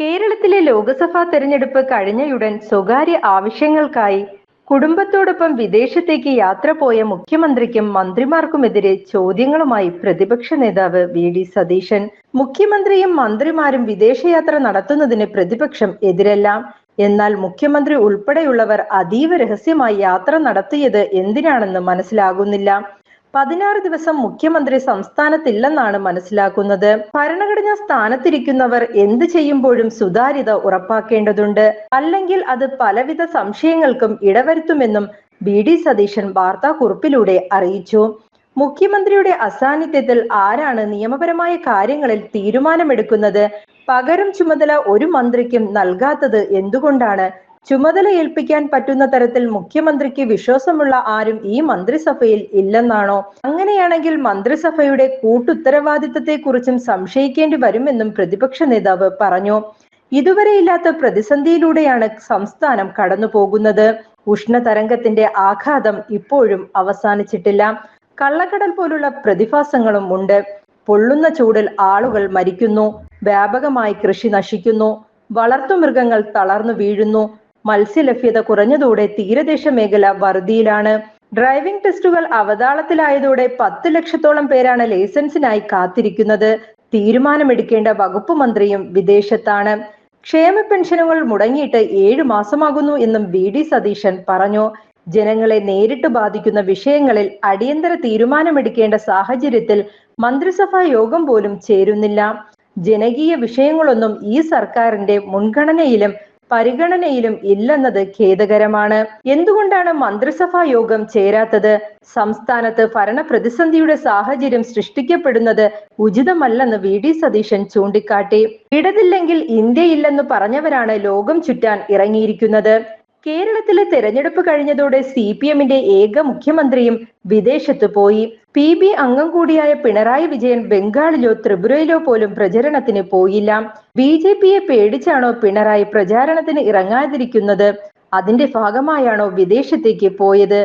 കേരളത്തിലെ ലോക്സഭാ തെരഞ്ഞെടുപ്പ് കഴിഞ്ഞയുടൻ സ്വകാര്യ ആവശ്യങ്ങൾക്കായി കുടുംബത്തോടൊപ്പം വിദേശത്തേക്ക് യാത്ര പോയ മുഖ്യമന്ത്രിക്കും മന്ത്രിമാർക്കുമെതിരെ ചോദ്യങ്ങളുമായി പ്രതിപക്ഷ നേതാവ് വി ഡി സതീശൻ. മുഖ്യമന്ത്രിയും മന്ത്രിമാരും വിദേശയാത്ര നടത്തുന്നതിന് പ്രതിപക്ഷം എതിരല്ല. എന്നാൽ മുഖ്യമന്ത്രി ഉൾപ്പെടെയുള്ളവർ അതീവ രഹസ്യമായി യാത്ര നടത്തിയത് എന്തിനാണെന്ന് മനസ്സിലാകുന്നില്ല. പതിനാറ് ദിവസം മുഖ്യമന്ത്രി സംസ്ഥാനത്തില്ലെന്നാണ് മനസ്സിലാക്കുന്നത്. ഭരണഘടനാ സ്ഥാനത്തിരിക്കുന്നവർ എന്ത് ചെയ്യുമ്പോഴും സുതാര്യത ഉറപ്പാക്കേണ്ടതുണ്ട്. അല്ലെങ്കിൽ അത് പലവിധ സംശയങ്ങൾക്കും ഇടവരുത്തുമെന്നും ബി ഡി സതീശൻ വാർത്താക്കുറിപ്പിലൂടെ അറിയിച്ചു. മുഖ്യമന്ത്രിയുടെ അസാന്നിധ്യത്തിൽ ആരാണ് നിയമപരമായ കാര്യങ്ങളിൽ തീരുമാനമെടുക്കുന്നത്? പകരം ചുമതല ഒരു മന്ത്രിക്കും നൽകാത്തത് എന്തുകൊണ്ടാണ് ചുമതല ഏൽപ്പിക്കാൻ പറ്റുന്ന തരത്തിൽ മുഖ്യമന്ത്രിക്ക് വിശ്വാസമുള്ള ആരും ഈ മന്ത്രിസഭയിൽ ഇല്ലെന്നാണോ? അങ്ങനെയാണെങ്കിൽ മന്ത്രിസഭയുടെ കൂട്ടുത്തരവാദിത്തത്തെക്കുറിച്ചും സംശയിക്കേണ്ടി വരുമെന്നും പ്രതിപക്ഷ നേതാവ് പറഞ്ഞു. ഇതുവരെയില്ലാത്ത പ്രതിസന്ധിയിലൂടെയാണ് സംസ്ഥാനം കടന്നുപോകുന്നത്. ഉഷ്ണതരംഗത്തിന്റെ ആഘാതം ഇപ്പോഴും അവസാനിച്ചിട്ടില്ല. കള്ളക്കടൽ പോലുള്ള പ്രതിഭാസങ്ങളും ഉണ്ട്. പൊള്ളുന്ന ചൂടിൽ ആളുകൾ മരിക്കുന്നു. വ്യാപകമായി കൃഷി നശിക്കുന്നു. വളർത്തുമൃഗങ്ങൾ തളർന്നു വീഴുന്നു. മത്സ്യലഭ്യത കുറഞ്ഞതോടെ തീരദേശ മേഖല വറുതിയിലാണ്. ഡ്രൈവിംഗ് ടെസ്റ്റുകൾ അവതാളത്തിലായതോടെ പത്ത് ലക്ഷത്തോളം പേരാണ് ലൈസൻസിനായി കാത്തിരിക്കുന്നത്. തീരുമാനമെടുക്കേണ്ട വകുപ്പ് മന്ത്രിയും വിദേശത്താണ്. ക്ഷേമ പെൻഷനുകൾ മുടങ്ങിയിട്ട് ഏഴു മാസമാകുന്നു എന്നും ബി ഡി സതീശൻ പറഞ്ഞു. ജനങ്ങളെ നേരിട്ട് ബാധിക്കുന്ന വിഷയങ്ങളിൽ അടിയന്തര തീരുമാനമെടുക്കേണ്ട സാഹചര്യത്തിൽ മന്ത്രിസഭാ യോഗം പോലും ചേരുന്നില്ല. ജനകീയ വിഷയങ്ങളൊന്നും ഈ സർക്കാരിന്റെ മുൻഗണനയിലും പരിഗണനയിലും ഇല്ലെന്നത് ഖേദകരമാണ്. എന്തുകൊണ്ടാണ് മന്ത്രിസഭാ യോഗം ചേരാത്തത്? സംസ്ഥാനത്ത് ഭരണ പ്രതിസന്ധിയുടെ സാഹചര്യം സൃഷ്ടിക്കപ്പെടുന്നത് ഉചിതമല്ലെന്ന് വി. ഡി. സതീശൻ ചൂണ്ടിക്കാട്ടി. ഇടതില്ലെങ്കിൽ ഇന്ത്യയില്ലെന്ന് പറഞ്ഞവരാണ് ലോകം ചുറ്റാൻ ഇറങ്ങിയിരിക്കുന്നത്. കേരളത്തിലെ തെരഞ്ഞെടുപ്പ് കഴിഞ്ഞതോടെ സി പി എമ്മിന്റെ ഏക മുഖ്യമന്ത്രിയും വിദേശത്ത് പോയി. പി ബി അംഗം കൂടിയായ പിണറായി വിജയൻ ബംഗാളിലോ ത്രിപുരയിലോ പോലും പ്രചരണത്തിന് പോയില്ല. ബി ജെ പിയെ പേടിച്ചാണോ പിണറായി പ്രചാരണത്തിന് ഇറങ്ങാതിരിക്കുന്നത്? അതിന്റെ ഭാഗമായാണോ വിദേശത്തേക്ക് പോയത്?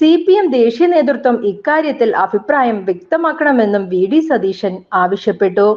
സി പി എം ദേശീയ നേതൃത്വം ഇക്കാര്യത്തിൽ അഭിപ്രായം വ്യക്തമാക്കണമെന്നും വി ഡി സതീശൻ ആവശ്യപ്പെട്ടു.